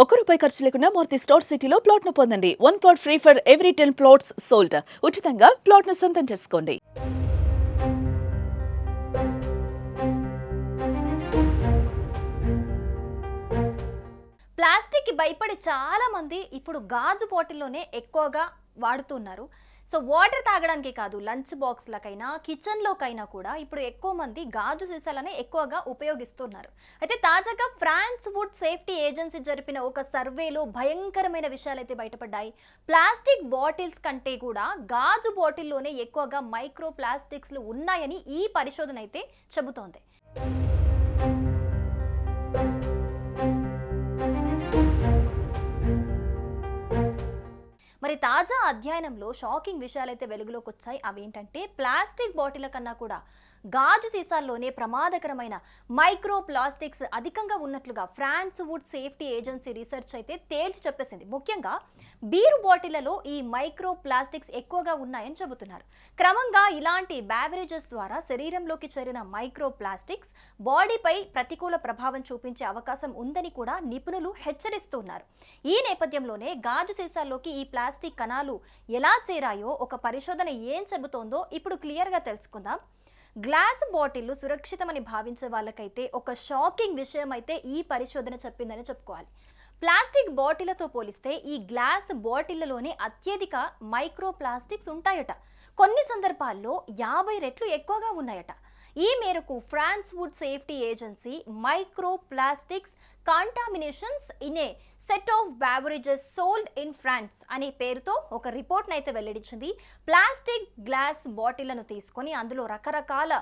ఒక్క రూపాయి ఖర్చు లేకుండా మూర్తి స్టోర్ సిటీలో ప్లాట్ను పొందండి. One plot free for every ten plots sold ఉచితంగా ప్లాట్ను సొంతం చేసుకోండి. ప్లాస్టిక్కి భయపడి చాలా మంది ఇప్పుడు గాజు బాటిల్లోనే ఎక్కువగా వాడుతున్నారు. సో వాటర్ తాగడానికి కాదు లంచ్ బాక్స్లకైనా కిచెన్లోకైనా కూడా ఇప్పుడు ఎక్కువ మంది గాజు సీసాలనే ఎక్కువగా ఉపయోగిస్తున్నారు. అయితే తాజాగా ఫ్రాన్స్ ఫుడ్ సేఫ్టీ ఏజెన్సీ జరిపిన ఒక సర్వేలో భయంకరమైన విషయాలు అయితే బయటపడ్డాయి. ప్లాస్టిక్ బాటిల్స్ కంటే కూడా గాజు బాటిల్లోనే ఎక్కువగా మైక్రో ప్లాస్టిక్స్లు ఉన్నాయని ఈ పరిశోధన అయితే చెబుతోంది. మరి తాజా అధ్యయనంలో షాకింగ్ విషయాలైతే వెలుగులోకి వచ్చాయి అవేంటంటే ప్లాస్టిక్ బాటిల్ కన్నా కూడా గాజు సీసాల్లోనే ప్రమాదకరమైన మైక్రో ప్లాస్టిక్స్ అధికంగా ఉన్నట్లుగా France food safety agency research అయితే తేల్చి చెప్పేసింది. ముఖ్యంగా బీరు బాటిళ్ళలో ఈ మైక్రో ప్లాస్టిక్స్ ఎక్కువగా ఉన్నాయని చెబుతున్నారు. క్రమంగా ఇలాంటి బ్యావరేజెస్ ద్వారా శరీరంలోకి చేరిన మైక్రో ప్లాస్టిక్స్ బాడీపై ప్రతికూల ప్రభావం చూపించే అవకాశం ఉందని కూడా నిపుణులు హెచ్చరిస్తున్నారు. ఈ నేపథ్యంలోనే గాజు సీసాల్లోకి ఈ ప్లాస్టిక్ కణాలు ఎలా చేరాయో ఒక పరిశోధన ఏం చెబుతోందో ఇప్పుడు క్లియర్గా తెలుసుకుందాం. గ్లాస్ బాటిల్లు సురక్షితమని భావించే వాళ్ళకైతే ఒక షాకింగ్ విషయం అయితే ఈ పరిశోధన చెప్పిందని చెప్పుకోవాలి. ప్లాస్టిక్ బాటిళ్ళతో పోలిస్తే ఈ గ్లాస్ బాటిళ్ళలోనే అత్యధిక మైక్రో ప్లాస్టిక్స్ ఉంటాయట. కొన్ని సందర్భాల్లో యాభై రెట్లు ఎక్కువగా ఉన్నాయట. ఈ మేరకు France food safety agency micro plastics contaminations in a set of beverages sold in France అనే పేరుతో ఒక రిపోర్ట్ని అయితే వెల్లడించింది. ప్లాస్టిక్ గ్లాస్ బాటిళ్ళను తీసుకొని అందులో రకరకాల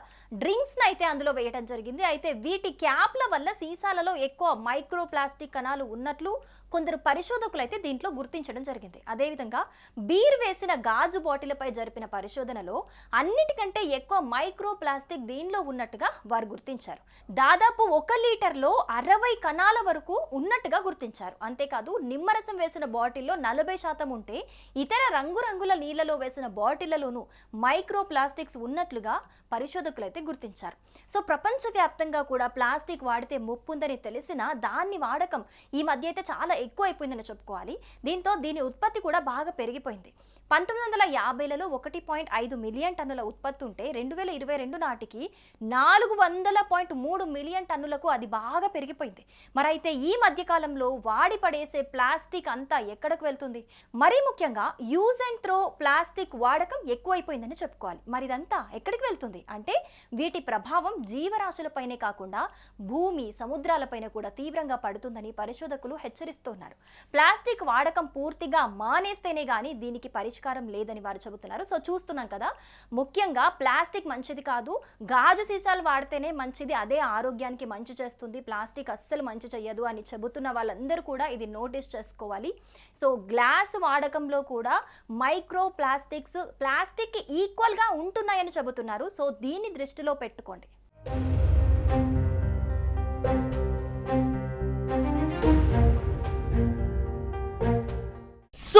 డ్రింక్స్ని అయితే అందులో వేయడం జరిగింది. అయితే వీటి క్యాప్ల వల్ల సీసాలలో ఎక్కువ మైక్రో ప్లాస్టిక్ కణాలు ఉన్నట్లు కొందరు పరిశోధకులు అయితే దీంట్లో గుర్తించడం జరిగింది. అదేవిధంగా బీర్ వేసిన గాజు బాటిల్పై జరిపిన పరిశోధనలో అన్నిటికంటే ఎక్కువ మైక్రో ప్లాస్టిక్ దీనిలో ఉన్నట్టుగా వారు గుర్తించారు. దాదాపు ఒక లీటర్లో అరవై కణాల వరకు ఉన్నట్టుగా గుర్తించారు. అంతేకాదు నిమ్మరసం వేసిన బాటిల్లో నలభై శాతం ఉంటే ఇతర రంగురంగుల నీళ్ళలో వేసిన బాటిళ్ళలోనూ మైక్రో ప్లాస్టిక్స్ ఉన్నట్లుగా పరిశోధకులు అయితే గుర్తించారు. సో ప్రపంచవ్యాప్తంగా కూడా ప్లాస్టిక్ వాడితే ముప్పుందని తెలిసినా దాన్ని వాడకం ఈ మధ్య అయితే చాలా ఎక్కువ అయిపోయిందని చెప్పుకోవాలి. దీంతో దీని ఉత్పత్తి కూడా బాగా పెరిగిపోయింది. పంతొమ్మిది వందల యాభైలలో ఒకటి పాయింట్ ఐదు మిలియన్ టన్నుల ఉత్పత్తి ఉంటే రెండు వేల ఇరవై రెండు నాటికి నాలుగు వందల పాయింట్ మూడు మిలియన్ టన్నులకు అది బాగా పెరిగిపోయింది. మరి అయితే ఈ మధ్యకాలంలో వాడి పడేసే ప్లాస్టిక్ అంతా ఎక్కడకు వెళ్తుంది? మరీ ముఖ్యంగా యూజ్ అండ్ త్రో ప్లాస్టిక్ వాడకం ఎక్కువైపోయిందని చెప్పుకోవాలి. మరి ఇదంతా ఎక్కడికి వెళ్తుంది? అంటే వీటి ప్రభావం జీవరాశులపైనే కాకుండా భూమి సముద్రాలపైన కూడా తీవ్రంగా పడుతుందని పరిశోధకులు హెచ్చరిస్తున్నారు. ప్లాస్టిక్ వాడకం పూర్తిగా మానేస్తేనే కానీ దీనికి పరిష్కారం లేదని వారు చెబుతున్నారు. సో చూస్తున్నాం కదా ముఖ్యంగా ప్లాస్టిక్ మంచిది కాదు. గాజు సీసాలు వాడితేనే మంచిది. అదే ఆరోగ్యానికి మంచి చేస్తుంది. ప్లాస్టిక్ అస్సలు మంచి చెయ్యదు అని చెబుతున్న వాళ్ళందరూ కూడా ఇది నోటీస్ చేసుకోవాలి. సో గ్లాస్ వాడకంలో కూడా మైక్రో ప్లాస్టిక్స్ ప్లాస్టిక్ ఈక్వల్గా ఉంటున్నాయని చెబుతున్నారు. సో దీన్ని దృష్టిలో పెట్టుకోండి.